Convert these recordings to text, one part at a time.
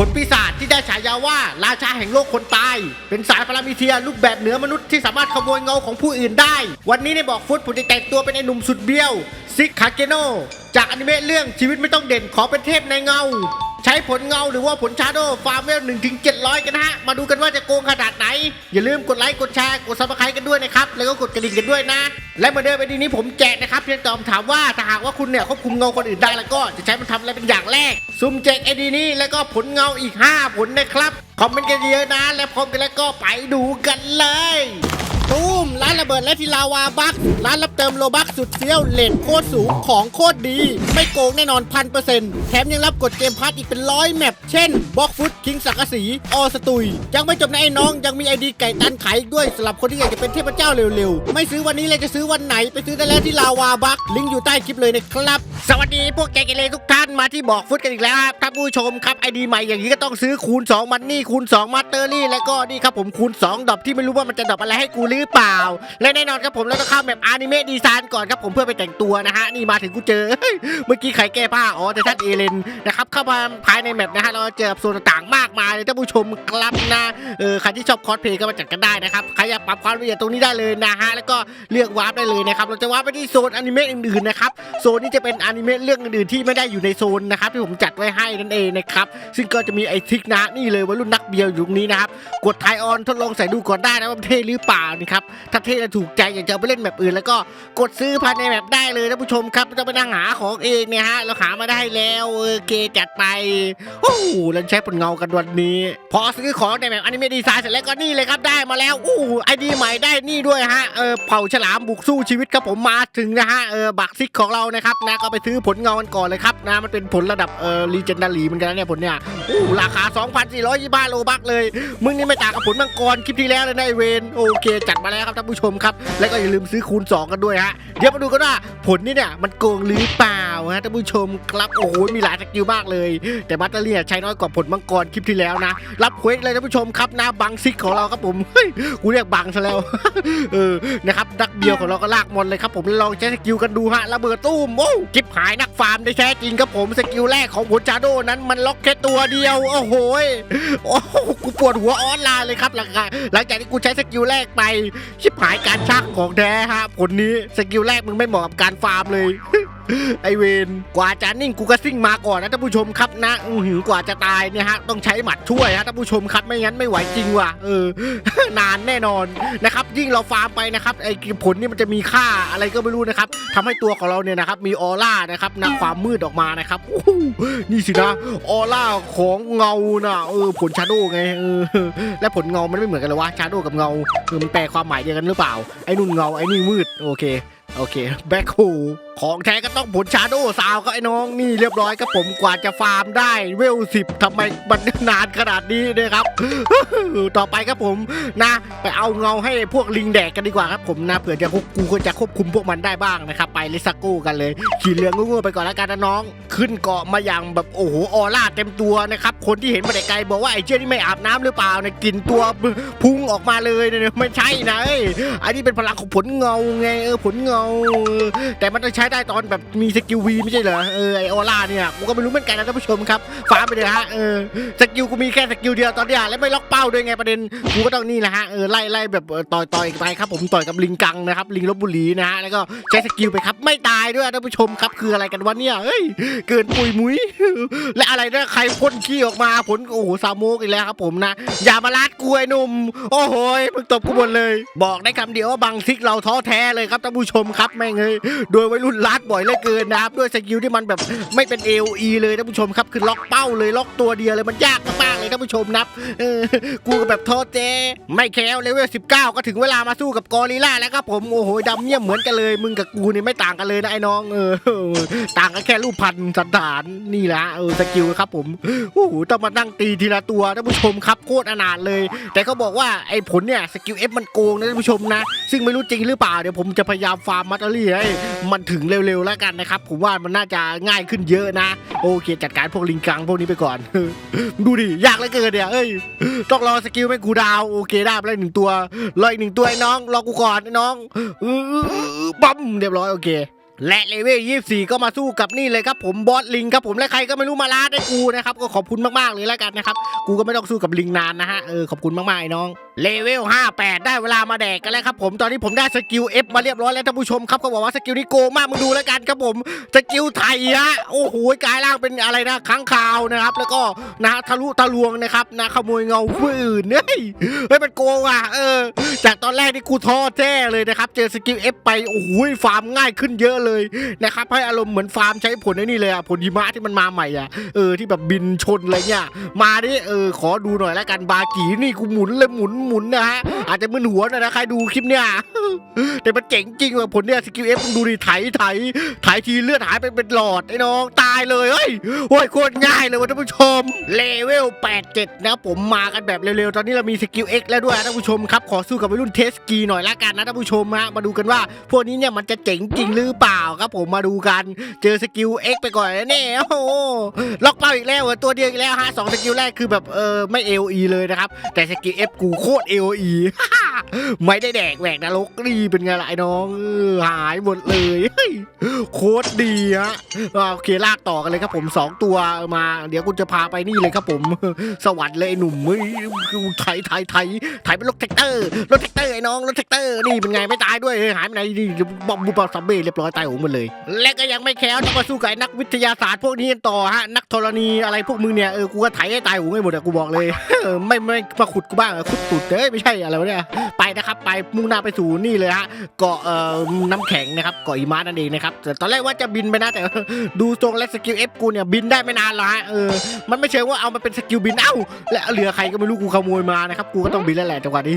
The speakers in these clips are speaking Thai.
ผลปีศาจที่ได้ฉายาว่าราชาแห่งโลกคนตาย เป็นสายพารามิเทียรูปแบบเหนือมนุษย์ที่สามารถขโมยเงาของผู้อื่นได้ วันนี้ในบอกฟุตผมจะแต่งตัวเป็นไอ้หนุ่มสุดเบี้ยว ซิกคาเกโน จากอนิเมะเรื่องชีวิตไม่ต้องเด่นขอเป็นเทพในเงา ใช้ผลเงาหรือว่าผลชาโดฟาร์มเวล1ถึง700กันฮะ มาดูกันว่าจะโกงขนาดไหน อย่าลืมกดไลค์ กดแชร์ กดซับสไครต์กันด้วยนะครับ แล้วก็กดกระดิ่งกันด้วยนะ และเมื่อเดินไปดีนี้ผมแจกนะครับเพียงตอบถามว่าถ้าหากว่าคุณเนี่ยควบคุมเงาคนอื่นได้แล้วก็จะใช้มันทำอะไรเป็นอย่างแรกซุ่มแจกไอดีนี้แล้วก็ผลเงาอีก 5 ผลนะครับคอมเมนต์กันเยอะนะ และพร้อมกันแล้วก็ไปดูกันเลย ตูมร้านระเบิดและทีลาวาบักร้านรับเติมโลบักสุดเฟี้ยวเลทโคตรสูงของโคตรดี ไม่โกงแน่นอนพันเปอร์เซ็นต์แถมยังรับกดเกมพัทอีกเป็นร้อยแมปเช่นบ ฟุตคิงสักกะสีออสตุย ยังไม่จบนะไอ้น้องยังมีไอดีไก่ตันขายอีกด้วยสำหรับคนที่อยากจะเป็นเทพเจ้าเร็วๆ ไม่ซื้อวันนี้เลยจะซื้อวันไหนไปซื้อได้แล้วที่ลาวาบักลิงก์อยู่ใต้คลิปเลยนะครับ สวัสดีพวกแกเกเรทุกท่านมาที่บอกฟุตกันอีกแล้วครับท่านผู้ชมครับไอดีใหม่อย่างนี้ก็ต้องซื้อคูณ2มันนี่คูณ2มาสเตอรี่แล้วก็นี่ครับผมคูณ2ดอกที่ไม่รู้ว่ามันจะดอกอะไรให้กูหรือเปล่า และแน่นอนครับผมแล้วก็เข้าแบบอนิเมะดีไซน์ก่อนครับผมเพื่อไปแต่งตัวนะฮะนี่มาถึงกูเจอเมื่อกี้ใครแก้ผ้าอ๋อแต่ท่านเอเลนนะครับเข้ามาภายในแมปนะฮะเราเจอโซนต่างๆ มากมายเลยท่านผู้ชมครับนะเออใครที่ชอบคอสเพลย์ก็มาจัดกันได้นะครับใครอยากปรับความละเอียดตรงนี้ได้เลยนะฮะแล้วก็เลือกวาร์ปได้เลยนะครับเราจะวาร์ปไปที่โซนอนิเมะอื่นๆนะครับโซนนี้จะเป็นอนิเมะเรื่องอื่นๆที่ไม่ได้อยู่ในโซนนะครับที่ผมจัดไว้ให้นั่นเองนะครับซึ่งก็จะมีไอทิกนะนี่เลยวัยรุ่นนักเบียร์อยู่ตรงนี้นะครับกดไทยออนทดลองใส่ดูก่อนได้นะว่าเท่หรือเปล่านะครับถ้าเท่และถูกใจอยากจะไปเล่นแบบอื่น แล้วก็กดซื้อภายในแบบได้เลยท่านผู้ชมครับไม่ต้องไปนั่งหาของเองเนี่ยฮะเราหามาได้แล้วโอเคจัดไปโอ้โหเราใช้ผลเงากันวันนี้ พอซื้อของในแบบอนิเมะดีไซน์เสร็จแล้วก็นี่เลยครับได้มาแล้วอู้ไอดีใหม่ได้นี่ด้วยฮะเออเผ่าฉลามบุกสู้ชีวิตครับผมมาถึงนะฮะเออบักซิกของเรานะครับนะก็ไปซื้อผลเงากันก่อนเลยครับนะมันเป็นผลระดับเออรีเจนดารีเหมือนกันนะเนี่ยผลเนี่ยอู้ราคา 2,425โลบักเลย มึงนี่ไม่ต่างกับผลมังกรคลิปที่แล้วเลยนะไอเวนโอเค จัดมาแล้วครับท่านผู้ชมครับ แล้วก็อย่าลืมซื้อคูณ 2 กันด้วยฮะเดี๋ยวมาดูกันว่าผลนี่เนี่ยมันโกงหรือเปล่าฮะท่านผู้ชมครับโอ้โหมีหลายสกิลมากเลย แต่บัตเตอรี่ใช้น้อยกว่าผลมังกรคลิปที่แล้วนะ รับเควสเลยท่านผู้ชมครับนะบังซิกของเราครับผมเฮ้ยกูเรียกบังซะแล้วเออนะครับนักเบียวของเราก็ลากมอนเลยครับผมลองใช้สกิลกันดูฮะระเบิดตู้มโอ้จิบหายนักฟาร์มได้แท้จริงครับผมสกิลแรกของผลชาโดนั้นมันล็อกแค่ตัวเดียวโอ้โหยโอ้โหกูปวดหัวออนไลน์เลยครับหลังจากหลังจากที่กูใช้สกิลแรกไปชิบหายการชักของแท้ฮะผลนี้สกิลแรกมึงไม่เหมาะกับการฟาร์มเลย ไอเวนกว่าจะนิ่งกูก็ซิ่งมาก่อนนะท่านผู้ชมครับนะอือหือกว่าจะตายเนี่ยฮะต้องใช้หมัดช่วยฮะท่านผู้ชมครับไม่งั้นไม่ไหวจริงว่ะเออ นานแน่นอนนะครับ ยิ่งเราฟาร์มไปนะครับไอผลนี่มันจะมีค่าอะไรก็ไม่รู้นะครับทำให้ตัวของเราเนี่ยนะครับมีออร่านะครับนะความมืดออกมานะครับนี่สินะออร่าของเงานะเออผลชาโดไงเออและผลเงามันไม่เหมือนกันเลยวะชาโดกับเงาคือมันแปลความหมายเดียวกันหรือเปล่าไอ้นุ่นเงาไอ้นี่มืดโอเคโอเคแบ็คโฮ ของแท้ก็ต้องผลชาโดสาวก็ไอ้น้องนี่เรียบร้อยครับผมกว่าจะฟาร์มได้เวลสิบทำไมมันนานขนาดนี้เนะครับ ต่อไปครับผมนะไปเอาเงาให้พวกลิงแดกกันดีกว่าครับผมนะเผื่อจะควบกูก็จะควบคุมพวกมันได้บ้างนะครับไปลิซาโก้กันเลย ขี่เรืองูๆไปก่อนแล้วกันนะน้อง ขึ้นเกาะมาอย่างแบบโอ้โหออร่าเต็มตัวนะครับคนที่เห็นมาแต่ไกลบอกว่าไอ้เจ้านี่ไม่อาบน้ำหรือเปล่าเนี่ยกลินตัวพุ่งออกมาเลยเนี่ยไม่ใช่นะเอ้ยอันนี้เป็นพลังของผลเงาไงเออผลเงา แต่มันต้องใช้ได้ตอนแบบมีสกิลวีไม่ใช่เหรอเออไอออร่าเนี่ยกูก็ไม่รู้เหมือนกันนะท่านผู้ชมครับฟาร์มไปเลยฮะเออสกิลกูมีแค่สกิลเดียวตอนเนี้ยแล้วไม่ล็อกเป้าด้วยไงประเด็นกูก็ต้องนี่แหละฮะเออไล่ไล่แบบต่อยต่อยไปครับผมต่อยกับลิงกังนะครับลิงลบบุรีนะฮะแล้วก็ใช้สกิลไปครับไม่ตายด้วยท่านผู้ชมครับคืออะไรกันวะเนี่ยเฮ้ยเกินปุยมุ้ยและอะไรเนี่ยใครพ่นขี้ออกมาผลโอ้โหซาโมกอีกแล้วครับผมนะอย่ามาลาดกล้วยหนุ่ม โอ้โหมึงตบกูหมดเลย บอกได้คำเดียวว่าบังซิกเราท้อแท้เลยครับท่านผู้ชมครับแม่งเอ้ยโดยวัยรุ่นลาดบ่อยเหลือเกินนะครับ ด้วยสกิลที่มันแบบไม่เป็น AOE เลยท่านผู้ชมครับ คือล็อกเป้าเลยล็อกตัวเดียวเลยมันยากมากเลยท่านผู้ชมนับเออกูก็แบบท้อแท้ไม่แคล้วเลเวล19 ก็ถึงเวลามาสู้กับกอริลล่าแล้วครับผมโอ้โหดำเยี่ยเหมือนกันเลยมึงกับกูนี่ไม่ต่างกันเลยนะไอ้น้องเออต่างกันแค่รูปพันธุ์สันฐานนี่แหละเออสกิลครับผมโอ้โหต้องมานั่งตีทีละตัวท่านผู้ชมครับโคตรอนาถเลย แต่เขาบอกว่าไอ้ผลเนี่ยสกิลเอฟมันโกงนะท่านผู้ชมนะ ซึ่งไม่รู้จริงหรือเปล่าเดี๋ยวผมจะพยายามฟาร์มมัตเตอรี่ให้มันถึงเร็วๆแล้วกันนะครับ ผมว่ามันน่าจะง่ายขึ้นเยอะนะ โอเค จัดการพวกลิงกังพวกนี้ไปก่อน ดูดิยากเหลือเกินเนี่ยเอ้ยต้องรอสกิลแม่กูดาวโอเคได้ไปแล้วหนึ่งตัวรออีกหนึ่งตัวไอ้น้องรอกูก่อนไอ้น้องอื้อบั๊มเรียบร้อยโอเคและเลเวล24 ก็มาสู้กับนี่เลยครับผมบอสลิงครับผมและใครก็ไม่รู้มาลาดให้กูนะครับก็ขอบคุณมากๆเลยแล้วกันนะครับ กูก็ไม่ต้องสู้กับลิงนานนะฮะเออขอบคุณมากๆไอ้น้อง เลเวล 58 ได้เวลามาแดกกันแล้วครับผม ตอนนี้ผมได้สกิล F มาเรียบร้อยแล้วท่านผู้ชมครับก็บอกว่าสกิลนี้โกงมากมึงดูแล้วกันครับผม สกิลไทยฮะ โอ้โหกลายร่างเป็นอะไรนะค้างคาวนะครับ แล้วก็นะทะลุทะลวงนะครับนะขโมยเงาผู้อื่นเฮ้ยเฮ้ยมันโกงอะ เออ จากตอนแรกนี่กูท้อแท้เลยนะครับ เจอสกิล F ไป โอ้โหฟาร์มง่ายขึ้นเยอะเลยนะครับให้อารมณ์เหมือนฟาร์มใช้ผลไอ้นี่เลยอะผลหิมะที่มันมาใหม่อะ เออที่แบบบินชนอะไรเงี้ย มาดิ เออขอดูหน่อยแล้วกันบากีนี่กูหมุนเลยหมุนหมุนนะฮะอาจจะมึนหัวหน่อยนะใครดูคลิปเนี่ย แต่มันเจ๋งจริงว่ะผลเนี่ยสกิล F มึงดูดิไถไถไถทีเลือดหายไปเป็นหลอดไอ้น้องตายเลยเฮ้ยโอ้ยโคตรง่ายเลยว่ะท่านผู้ชมเลเวล87 นะ ผมมากันแบบเร็วๆ ตอนนี้เรามีสกิล X แล้วด้วยนะท่านผู้ชมครับขอสู้กับวัยรุ่นเทสกีหน่อยละกันนะท่านผู้ชมฮะมาดูกันว่า พวกนี้เนี่ยมันจะเจ๋งจริงหรือเปล่าครับผมมาดูกัน เจอสกิล X ไปก่อนนะเนี่ยโอ้โหล็อกเป้าอีกแล้วตัวเดียวอีกแล้วฮะสองสกิลแรกคือแบบเออไม่ AOE เลยนะครับแต่สกิล F กูโคตร AOE ไม่ได้แดกแหวกนรกนี่เป็นไงล่ะไอ้น้องหายหมดเลยโคตรดีฮะโอเคลากต่อกันเลยครับผมสองตัวมา เดี๋ยวกูจะพาไปนี่เลยครับผม สวรรค์เลยหนุ่มเฮ้ยไถไถไถไถเป็นรถแท็กเตอร์รถแท็กเตอร์ไอ้น้องรถแท็กเตอร์นี่เป็นไงไม่ตายด้วยหายไปไหนดิบอมบูบอซัมเบ้เรียบร้อยตายโหงหมดเลย และก็ยังไม่แค้วต้องมาสู้กับนักวิทยาศาสตร์พวกนี้กันต่อฮะนักธรณีอะไรพวกมึงเนี่ยเออกูก็ไถให้ตายโหงให้หมดอะกูบอกเลยไม่ไม่มาขุดกูบ้างขุดตุดเอ้ยไม่ใช่อะไรวะเนี่ยไปนะครับไปมุ่งหน้าไปสู่นี่เลยฮะเกาะเอ่อน้ำแข็งนะครับเกาะหิมะนั่นเองนะครับแต่ตอนแรกว่าจะบินไปนะแต่ดูทรงและสกิลเอฟกูเนี่ยบินได้ไม่นานหรอกฮะเออมันไม่เชิงว่าเอามาเป็นสกิลบินเอ้าและเหลือใครก็ไม่รู้กูขโมยมานะครับกูก็ต้องบินแล้วแหละจังหวะนี้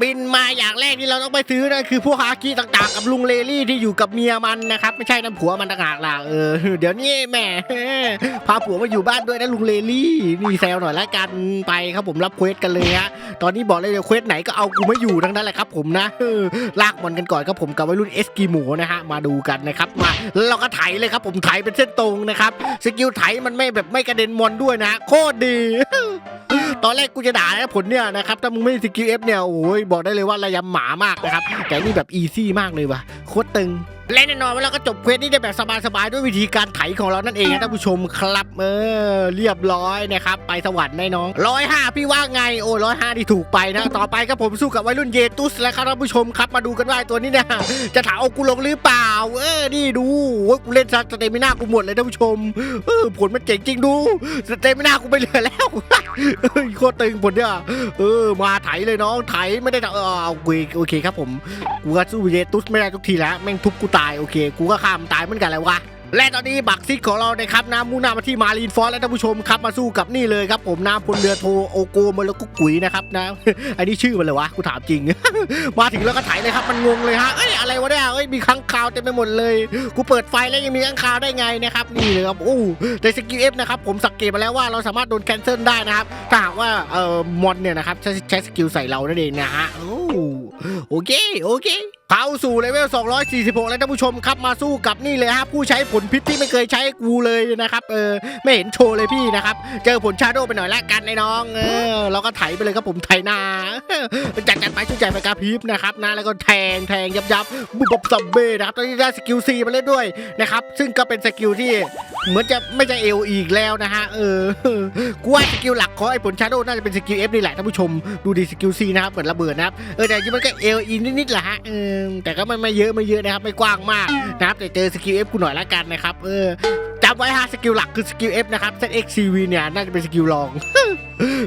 บินมาอย่างแรกที่เราต้องไปซื้อนะคือพวกฮาคิต่างๆ กับลุงเลลี่ที่อยู่กับเมียมันนะครับไม่ใช่น้ำผัวมันต่างหากล่ะเออเดี๋ยวนี้แหมพาผัวมาอยู่บ้านด้วยนะลุงเลลี่นี่แซวหน่อยละกันไปครับผมรับเควสกันเลยฮะตอนนี้บอกเลยเดี๋ยวเควสไหนก็เอากูไม่อยู่ทั้งนั้นแหละครับผมนะลากมันกันก่อนครับผมกับวัยรุ่นเอสกิโมนะฮะมาดูกันนะครับมาเราก็ไถเลยครับผมไถเป็นเส้นตรงนะครับสกิลไถมันไม่แบบไม่กระเด็นมอนด้วยนะโคตรดีตอนแรกกูจะด่านะผลเนี่ยนะครับถ้ามึงไม่สกิลเอฟเนี่ยโอ้ยบอกได้เลยว่าระยำหมามากนะครับแต่นี่แบบอีซี่มากเลยว่ะโคตรตึง และแน่นอนว่าเราก็จบเควสนี้ได้แบบสบายๆด้วยวิธีการไถของเรานั่นเองนะท่านผู้ชมครับเออเรียบร้อยนะครับ ไปสวรรค์แน่น้องร้อยห้าพี่ว่าไงโอ้ร้อยห้าที่ถูกไปนะต่อไปครับผมสู้กับวัยรุ่นเยตุสแล้วครับท่านผู้ชมครับมาดูกันว่าไอ้ตัวนี้เนี่ยจะถามเอากูลงหรือเปล่า เออนี่ดูโอ้ยกูเล่นสเตมิน่ากูหมดเลยท่านผู้ชมเออผลมันเจ๋งจริงดูสเตมิน่ากูไปเหลือแล้วเฮ้ยโคตรตึงผลเนี่ยเออมาไถเลยน้องไถไม่ได้เออเอาโอเคโอเคครับผมกูก็สู้เยตุสไม่ได้ทุกทีแล้วแม่งทุบกูตายโอเค กูก็ข้ามันตายเหมือนกันแหล้ววะและตอนนี้บักซิกของเรานะครับนะมุ่งหน้ามาที่มารีนฟอร์และท่านผู้ชมครับมาสู้กับนี่เลยครับ ผมน้ำพลเรือโทโอโกมาแล้วก็กุ๋ยนะครับนะอันนี้ชื่อมันเลยวะกูถามจริง มาถึงแล้วก็ไถเลยครับมันงงเลยฮะเอ้ยอะไรวะเนี่ยเอ้ยมีค้างคาวเต็มไปหมดเลย กูเปิดไฟแล้วยังมีค้างคาวได้ไงนะครับนี่เลยครับโอ้ในสกิลเอฟนะครับผมสังเกตมาแล้วว่าเราสามารถโดนแคนเซิลได้นะครับถ้าหากว่าเอ่อมอนเนี่ยนะครับใช้ใช้สกิลใส่เรานั่นเองนะฮะโอ้โอเคโอเค เข้าสู่เลเวล 246 แล้วท่านผู้ชมครับมาสู้กับนี่เลยฮะผู้ใช้ผลพิษที่ไม่เคยใช้กูเลยนะครับเออไม่เห็นโชว์เลยพี่นะครับ เจอผลชาโดไปหน่อยละกันไอ้น้องเออเราก็ไถไปเลยครับผมไถนาจัดจัดไปชุดใหญ่ไปกระพริบนะครับนะแล้วก็แทงแทงยับยับบุบบับซัมเบ้นะครับตอนนี้ได้สกิลซีมาเล่นด้วยนะครับซึ่งก็เป็นสกิลที่เหมือนจะไม่ใช่เอลอีกแล้วนะฮะเออกูว่าสกิลหลักของไอ้ผลชาโดน่าจะเป็นสกิลเอฟนี่แหละท่านผู้ชมดูดีสกิลซีนะครับเหมือนระเบิดนะครับเออแต่จริงมันก็เอลอีนิดๆแหละฮะเออแต่ก็ไม่ไม่เยอะไม่เยอะนะครับไม่กว้างมากนะครับแต่เจอสกิลเอฟกูหน่อยละกันนะครับเออำไว้ฮะสกิลหลักคือสกิลเอฟนะครับ ZXCV เนี่ยน่าจะเป็นสกิลรอง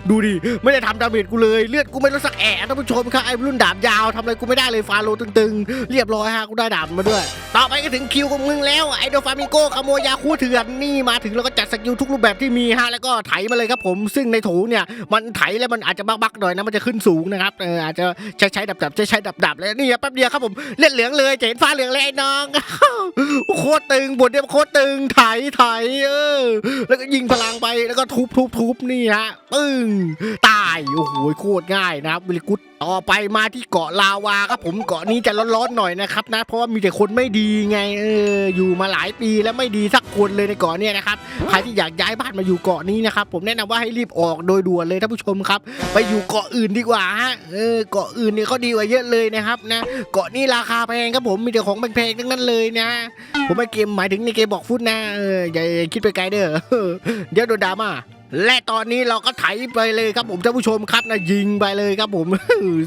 ดูดิ ไม่ได้ทำดาเมจกูเลย เลือดกูไม่ลดสักแอะท่านผู้ชมครับไอ้รุ่นดาบยาวทำอะไรกูไม่ได้เลยฟาโลตึงๆ เรียบร้อยฮะกูได้ดาบมาด้วย ต่อไปก็ถึงคิวของมึงแล้วไอโดฟามิโกขโมยยาคูเถื่อนนี่มาถึงแล้วก็จัดสกิลทุกรูปแบบที่มีฮะแล้วก็ไถมาเลยครับผม ซึ่งในโถูเนี่ยมันไถแล้วมันอาจจะบักๆหน่อยนะมันจะขึ้นสูงนะครับเอออาจจะใช้ใช้ดับๆใช้ใช้ดับๆแล้วนี่แป๊บเดียวครับผมเลือดเหลืองเลยจะเห็นฟ้าเหลืองเลยไอ้น้องโคตรตึงบทเดียวโคตรตึงไถไถเออ แล้วก็ยิงพลังไปแล้วก็ทุบทุบทุบนี่ฮะปึ้งตาย โอ้โหโคตรง่ายนะครับวิลกุต ต่อไปมาที่เกาะลาวาครับผมเกาะนี้จะร้อนๆหน่อยนะครับนะเพราะว่ามีแต่คนไม่ดีไงเอออยู่มาหลายปีแล้วไม่ดีสักคนเลยในเกาะเนี่ยนะครับใครที่อยากย้ายบ้านมาอยู่เกาะนี้นะครับผมแนะนำว่าให้รีบออกโดยด่วนเลยท่านผู้ชมครับ ไปอยู่เกาะอื่นดีกว่าฮะเออเกาะอื่นเนี่ยเขาดีกว่าเยอะเลยนะครับนะเกาะนี้ราคาแพงครับผมมีแต่ของแพงๆทั้งนั้นเลยนะผมไม่เกมหมายถึงในเกมบอกฟุตนะเอออย่าอย่าคิดไปไกลเด้อเดี๋ยวโดนดราม่า และตอนนี้เราก็ไถไปเลยครับผมท่านผู้ชมครับนะยิงไปเลยครับผม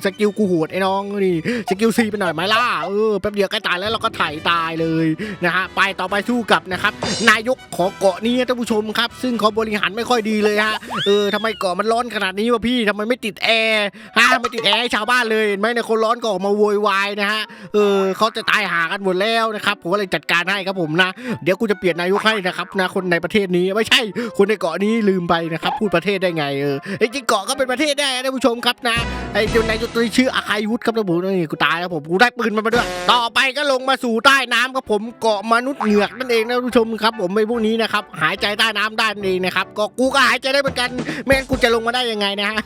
สกิลกูโหดไอ้น้องนี่สกิลซีไปหน่อยไหมล่ะเออแป๊บเดียวก็ตายแล้วเราก็ไถตายเลยนะฮะไปต่อไปสู้กับนะครับ นายกของเกาะนี้ท่านผู้ชมครับ ซึ่งเขาบริหารไม่ค่อยดีเลยฮะเออทำไมเกาะมันร้อนขนาดนี้วะพี่ทำไมไม่ติดแอร์ฮะไม่ติดแอร์ให้ชาวบ้านเลยเห็นไหมเนี่ยคนร้อนก็ออกมาโวยวายนะฮะเออเขาจะตายหากันหมดแล้วนะครับผมก็เลยจัดการให้ครับผมนะ เดี๋ยวกูจะเปลี่ยนนายกให้นะครับนะคนในประเทศนี้ไม่ใช่คนในเกาะนี้ลืมไปนะครับพูดประเทศได้ไงเออไอ้จริงเกาะก็เป็นประเทศได้นะท่านผู้ชมครับนะไอ้เจ้านายกตัวนี้ชื่ออาคายุทธครับท่านผู้ชมนี่กูตายแล้วผมกูได้ปืนมันมาด้วย ต่อไปก็ลงมาสู่ใต้น้ำครับผมเกาะมนุษย์เหงือกนั่นเองนะท่านผู้ชมครับ ผมไอ้พวกนี้นะครับหายใจใต้น้ำได้นั่นเองนะครับก็กูก็หายใจได้เหมือนกันไม่งั้นกูจะลงมาได้ยังไงนะฮะ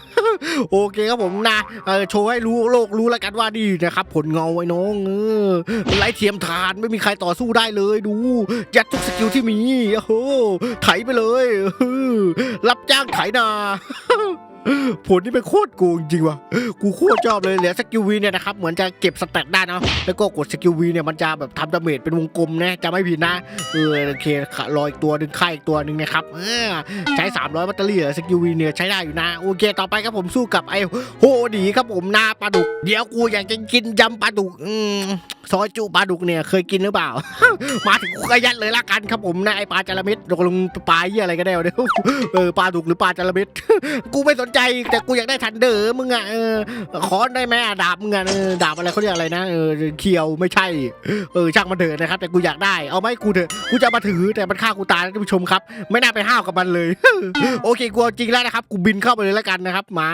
โอเคครับผมนะเออโชว์ให้รู้โลกรู้แล้วกันว่าดีนะครับผลเงาไอ้น้องเออไร้เทียมทานไม่มีใครต่อสู้ได้เลยดูยัดทุกสกิลที่มีโอ้โหไถไปเลยรับจ้างไถนา ผลนี่เป็นโคตรโกงจริงวะกูโคตรชอบเลยเหลือสกิลวีเนี่ยนะครับเหมือนจะเก็บสแต็กได้เนอะแล้วก็กดสกิลวีเนี่ยมันจะแบบทำดาเมจเป็นวงกลมนะจะไม่ผิดนะเออโอเคขาลอยอีกตัวหนึ่งค่ายอีกตัวหนึ่งนะครับเออใช้ 300แบตเตอรี่เหรอสกิลวีเนี่ยใช้ได้อยู่นะโอเคต่อไปครับผมสู้กับไอ้โฮดีครับผมหน้าปลาดุกเดี๋ยวกูอยากจะกินยำปลาดุกอืม ซอยจุปลาดุกเนี่ยเคยกินหรือเปล่า มาถึงกูก็ยัดเลยละกันครับผมนะไอปลาจระเม็ดตกลงปลาเหี้ยอะไรกันแน่ะเนี่ยเออปลาดุกหรือปลาจระเม็ดกูไม่สนใจแต่กูอยากได้ทันเดอร์มึงอะเออขอได้ไหมดาบมึงอะดาบอะไรเขาเรียกอะไรนะเออเคียวไม่ใช่เออช่างมันเถอะนะครับ แต่กูอยากได้เอาไหมกูเถอะกูจะมาถือแต่มันฆ่ากูตายนะท่านผู้ชมครับ ไม่น่าไปห้าวกับมันเลย โอเคกูจริงแล้วนะครับกูบินเข้าไปเลยแล้วกันนะครับ มา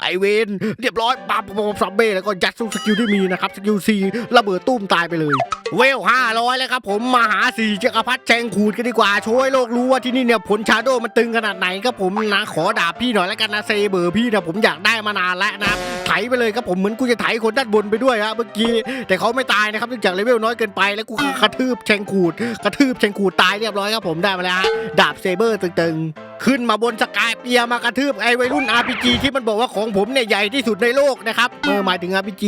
ไอเวนเรียบร้อยปั๊บปั๊บปั๊บซัมเบ้แล้วก็ยัดสู้สกิลที่มีนะครับสกิลซีระเบิดตุ้มตายไปเลย เวล500แล้วครับผมมาหาสี่จักรพรรดิแจงขูดกันดีกว่าโชว์ให้โลกรู้ว่าที่นี่เนี่ยผลชาโดมันตึงขนาดไหนครับผมนะขอดาบพี่หน่อยแล้วกันนะเซเบอร์พี่นี่ยผมอยากได้มานานแล้วนะไถไปเลยครับผมเหมือนกูจะไถคนด้านบนไปด้วยฮะเมื่อกี้แต่เขาไม่ตายนะครับเนื่องจากเลเวลน้อยเกินไปแล้วกูกระทืบแชงขูดกระทืบแชงขูดตายเรียบร้อยครับผมได้มาแล้วฮะดาบเซเบอร์ตึงๆขึ้นมาบนสกายเปียมากระทืบไอ้วัยรุ่น RPG ที่มันบอกว่าของผมเนี่ยใหญ่ที่สุดในโลกนะครับเออหมายถึง RPG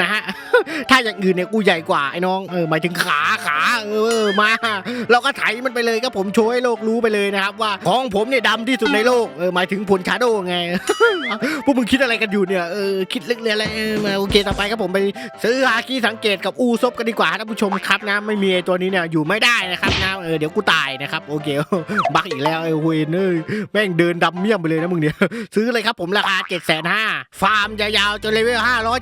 นะฮะ ถ้าอย่างอื่นเนี่ยกูใหญ่กว่าไอ้น้องเออหมายถึงขาขาเออมา เราก็ไถมันไปเลยครับผมโชว์ให้โลกรู้ไปเลยนะครับว่าของผมเนี่ยดำที่สุดในโลกเออหมายถึงผลชาโดไงพวกมึงคิดอะไรกันอยู่เนี่ยเออคิดลึกเลยอะไรเออมาโอเคต่อไปครับผมไปซื้อฮาคีสังเกตกับอูซบกันดีกว่าท่านผู้ชมครับนะไม่มีไอ้ตัวนี้เนี่ยอยู่ไม่ได้นะครับนะเออเดี๋ยวกูตายนะครับโอเคบักอีกแล้วไอ้เวนเอ้ยแม่งเดินดำเมี่ยมไปเลยนะมึงเนี่ยซื้อเลยครับผมราคา7 5 0 0 0ฟาร์มยาวๆจนเลเวล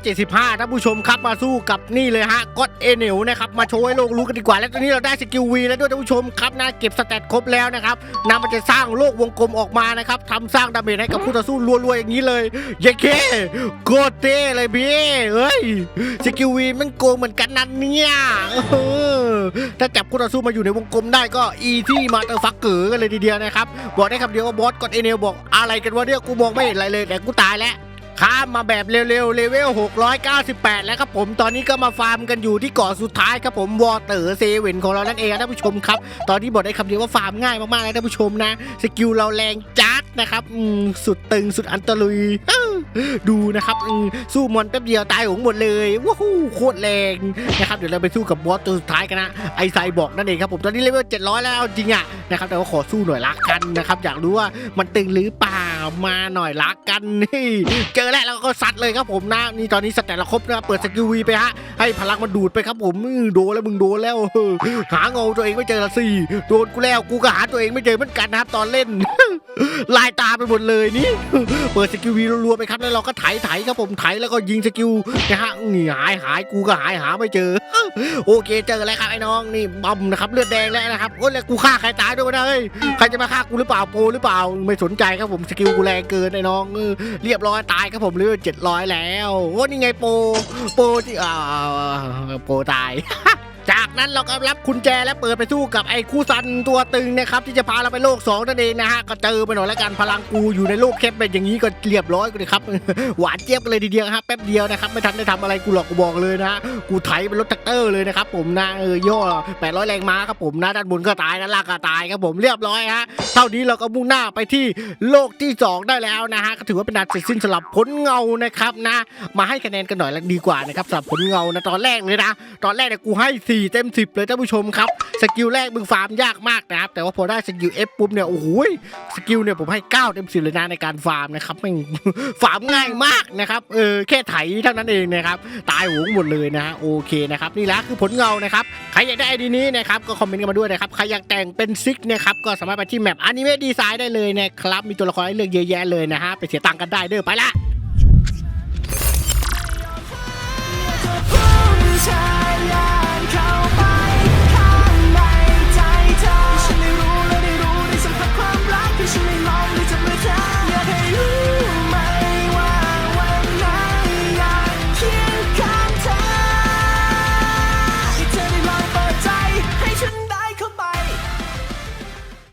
575ท่านผู้ชมครับมาสู้กับนี่เลยฮะก็อดเอเนลนะครับมาโชว์ให้โลกรู้กันดีกว่า แล้วตอนนี้เราได้สกิลวีแล้วด้วยท่านผู้ชมครับนะเก็บสแตทครบแล้วนะครับนำมันจะสร้างโลกวงกลมออกมานะครับทำสร้างดาเมจให้กับผู้ต่อสู้รัวๆอย่างนี้เลยเยเคโกเต้เลยพี่เฮ้ยสกิลวีมันโกงเหมือนกันนั่นเนี่ยเออถ้าจับคู่ต่อสู้มาอยู่ในวงกลมได้ก็อีที่มาเตอร์ฟักเกอกันเลยทีเดียวนะครับบอกได้คำเดียวว่าบอสกดเอเนลบอกอะไรกันวะเนี่ยกูมองไม่เห็นอะไรเลยแต่กูตายแล้ว ข้ามมาแบบเร็วๆเลเวล 698 แล้วครับผมตอนนี้ก็มาฟาร์มกันอยู่ที่เกาะสุดท้ายครับผมวอเตอร์เซเว่นของเรานั่นเองท่านผู้ชมครับ ตอนนี้บอกได้คำเดียวว่าฟาร์มง่ายมากๆเลยท่านผู้ชมนะ สกิลเราแรงจัดนะครับอืมสุดตึงสุดอันตรายดูนะครับอืมสู้มอนแป๊บเดียวตายหงหมดเลยว้าวโคตรแรงนะครับเดี๋ยวเราไปสู้กับบอสตัวสุดท้ายกันนะไอไซบอกนั่นเองครับผมตอนนี้เลเวล700 แล้วจริงอะนะครับแต่ว่าขอสู้หน่อยละกันนะครับอยากรู้ว่ามันตึงหรือเปล่า มาหน่อยละกันนี่ เจอแล้วเราก็ซัดเลยครับผมนะนี่ตอนนี้สแตทเราครบนะเปิดสกิลวีไปฮะ ให้พลังมันดูดไปครับผมอื้อโดนแล้วมึงโดนแล้วเออหาเงาตัวเองไม่เจอละสิโดนกูแล้วกูก็หาตัวเองไม่เจอเหมือนกันนะครับตอนเล่น ลายตาไปหมดเลยนี่เปิดสกิลวีรัวๆไปครับแล้วเราก็ไถไถครับผมไถแล้วก็ยิงสกิลนะฮะหายหายกูก็หายหาไม่เจอ โอเคเจอแล้วครับไอ้น้องนี่บอมนะครับเลือดแดงแล้วนะครับโอ้ยแล้วกูฆ่าใครตายด้วยวะเฮ้ยใครจะมาฆ่ากูหรือเปล่าโปหรือเปล่าไม่สนใจครับผมสกิลกูแรงเกินไอ้น้องเรียบร้อยตายครับผมเลือดเจ็ดร้อยแล้วโอ้นี่ไงโปโปที่อ่าโปรตาย จากนั้นเราก็รับกุญแจและเปิดไปสู้กับไอ้คู่ซันตัวตึงนะครับที่จะพาเราไปโลกสองนั่นเองนะฮะก็เจอไปหน่อยแล้วกันพลังกูอยู่ในโลกแคบเป็นอย่างนี้ก็เรียบร้อยเลยครับหวานเจี๊ยบกันเลยทีเดียวครับแป๊บเดียวนะครับไม่ทันได้ทำอะไรกูหรอกกูบอกเลยนะฮะกูไถเป็นรถแท็กเตอร์เลยนะครับผมนะเออย่อ800แรงม้าครับผมนะด้านบนก็ตายด้านล่างก็ตายครับผมเรียบร้อยฮะเท่านี้เราก็มุ่งหน้าไปที่โลกที่สองได้แล้วนะฮะก็ถือว่าเป็นการเสร็จสิ้นสำหรับผลเงานะครับนะมาให้คะแนนกันหน่อยละดีกว่านะครับสำหรับผลเงานะตอนแรกเลยนะ ตอนแรกเนี่ยกูให้4 เต็ม 10 เลยท่านผู้ชมครับ สกิลแรกมึงฟาร์มยากมากนะครับ แต่ว่าพอได้สกิล F ปุ๊บเนี่ย โอ้โหสกิลเนี่ยผมให้ 9 เต็ม 10 เลยนะในการฟาร์มนะครับม่งฟาร์มง่ายมากนะครับ เออ แค่ไถเท่านั้นเองนะครับ ตายหงหมดเลยนะฮะโอเคนะครับ นี่แหละคือผลเงานะครับ ใครอยากได้ไอดีนี้นะครับ ก็คอมเมนต์กันมาด้วยนะครับ ใครอยากแต่งเป็นซิกนะครับ ก็สามารถไปที่แมปอนิเมะดีไซน์ได้เลยนะครับ มีตัวละครให้เลือกเยอะแยะเลยนะฮะ ไปเสียตังค์กันได้เด้อ ไปละผู้ชาย